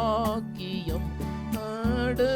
பாக்கியம் ஆடு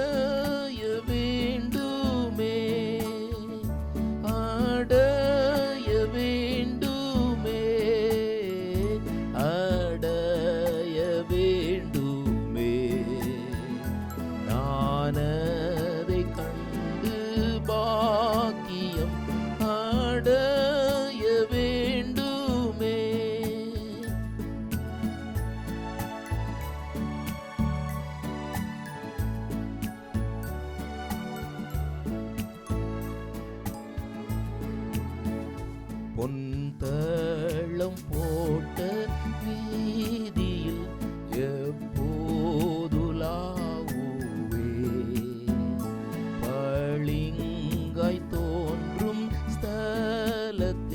பொன்தளம் போட்ட வீதியில் எப்போதுலாவுவே. பளிங்காய் தோன்றும் ஸ்தலத்தில்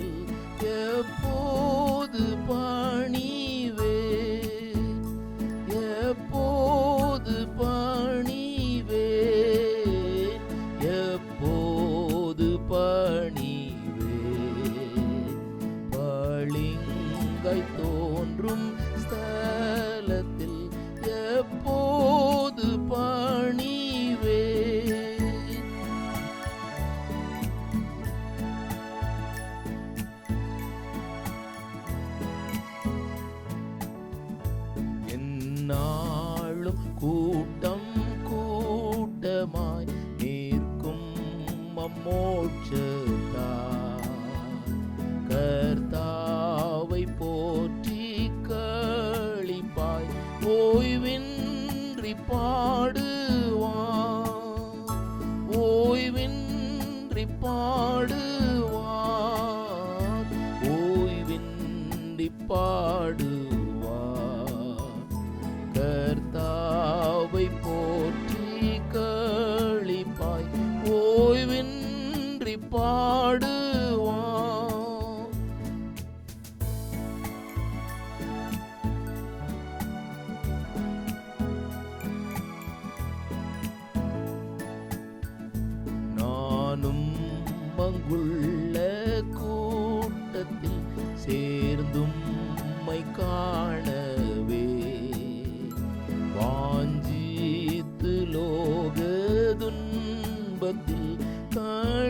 பளிங்கை தோன்றும் ஸ்தலத்தில் எப்போது பணிவே? என்னாலும் கூட்டம் கூட்டமாய் நிற்கும் மம்மோட்சத்தா ஓய்வின்றி பாடுவான் ஓய்வின்றி பாடுவான் ஓய்வின்றி பாடுவான் கர்த்தாவை போ உள்ள கூட்டத்தில் சேர்ந்தும் மை காணவே. வாஞ்சித்து லோக துன்பத்தில் களிப்பெனேசுவே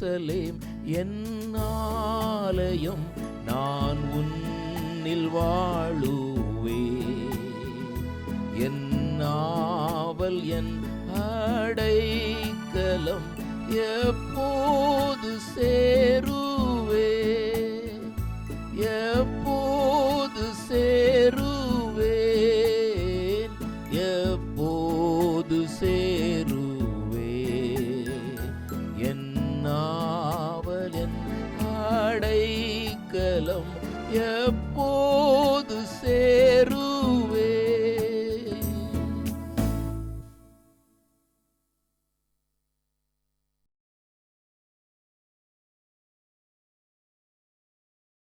எருசலேம் என் ஆலயம் நான் உன்னில் வாழுவே. என் நாவல் என் அடைக்கலம் எப்போது சே நாவல் என் அடைக்கலம் எப்போது